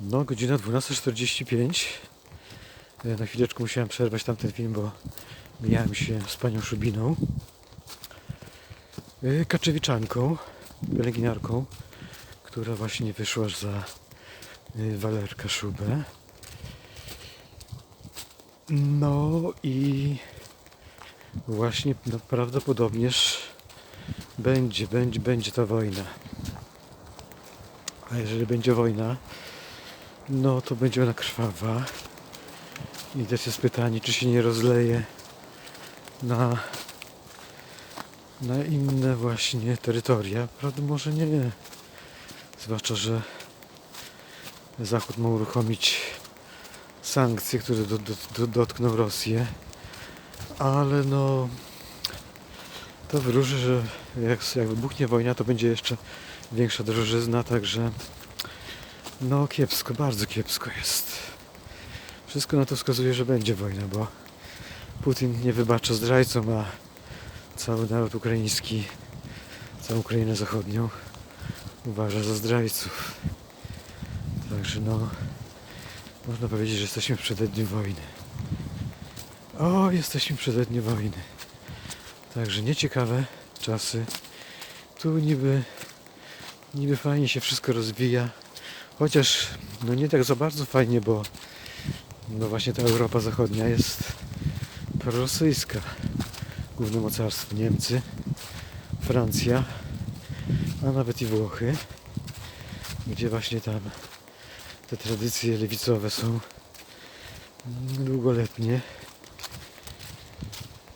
No, godzina 12.45. E, Na chwileczkę musiałem przerwać tamten film, bo mijałem się z panią Szubiną. E, Kaczewiczanką, pielęgniarką, która właśnie wyszła za e, Walerka Szubę. No i właśnie no, prawdopodobnież będzie, będzie, będzie ta wojna. A jeżeli będzie wojna, no to będzie ona krwawa. I też jest pytanie, czy się nie rozleje na, na inne właśnie terytoria. Prawda, może nie. Zwłaszcza, że Zachód ma uruchomić sankcje, które do, do, do, dotkną Rosję. Ale no, to wróży, że jak, jak wybuchnie wojna, to będzie jeszcze większa drożyzna, także no kiepsko, bardzo kiepsko jest. Wszystko na to wskazuje, że będzie wojna, bo Putin nie wybacza zdrajcom, a cały naród ukraiński, całą Ukrainę Zachodnią uważa za zdrajców. Także no, można powiedzieć, że jesteśmy w przededniu wojny. O, jesteśmy w przededniu wojny. Także nieciekawe czasy. Tu niby, niby fajnie się wszystko rozwija. Chociaż no nie tak za bardzo fajnie, bo no właśnie ta Europa Zachodnia jest prorosyjska. Główne mocarstwo Niemcy, Francja, a nawet i Włochy, gdzie właśnie tam te tradycje lewicowe są długoletnie.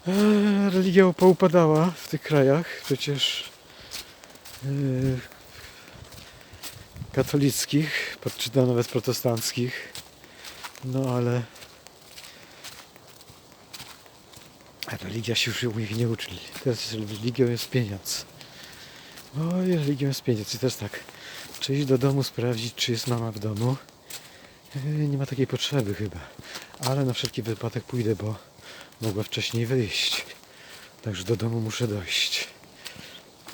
Eee, religia poupadała w tych krajach. Przecież eee, katolickich, czy tam nawet protestanckich. No ale religia się już u nich nie uczyli. Teraz religią jest pieniądz. Oj, religią jest pieniądz. I teraz tak, czy iść do domu sprawdzić, czy jest mama w domu? Eee, Nie ma takiej potrzeby chyba. Ale na wszelki wypadek pójdę, bo mogła wcześniej wyjść. Także do domu muszę dojść.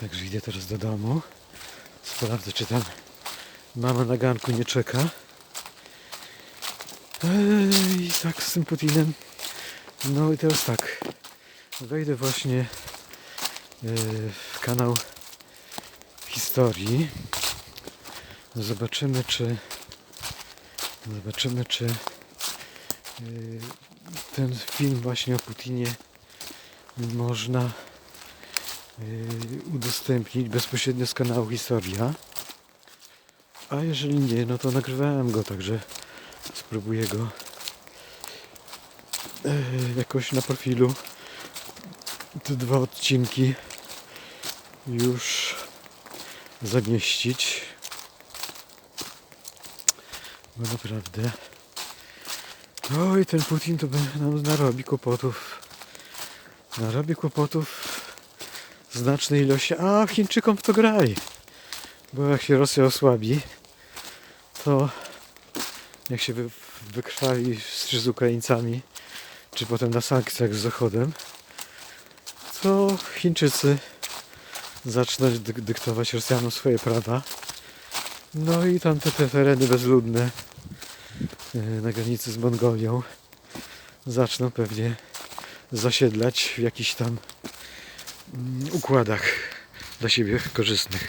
Także idę teraz do domu. Sprawdzę, czy tam mama na ganku nie czeka. I tak z tym Putinem. No i teraz tak. Wejdę właśnie e, w kanał historii. Zobaczymy, czy zobaczymy, czy e, ten film właśnie o Putinie można y, udostępnić bezpośrednio z kanału Historia. A jeżeli nie, no to nagrywałem go, także spróbuję go y, jakoś na profilu te dwa odcinki już zamieścić. Bo naprawdę Oj, ten Putin to nam narobi kłopotów. Narobi kłopotów znacznej ilości. A Chińczykom w to graj. Bo jak się Rosja osłabi, to jak się wy, wykrwawi z Ukraińcami, czy potem na sankcjach z Zachodem, to Chińczycy zaczną dy- dyktować Rosjanom swoje prawa. No i tamte te tereny bezludne e, na granicy z Mongolią zaczną pewnie zasiedlać w jakichś tam mm, układach dla siebie korzystnych.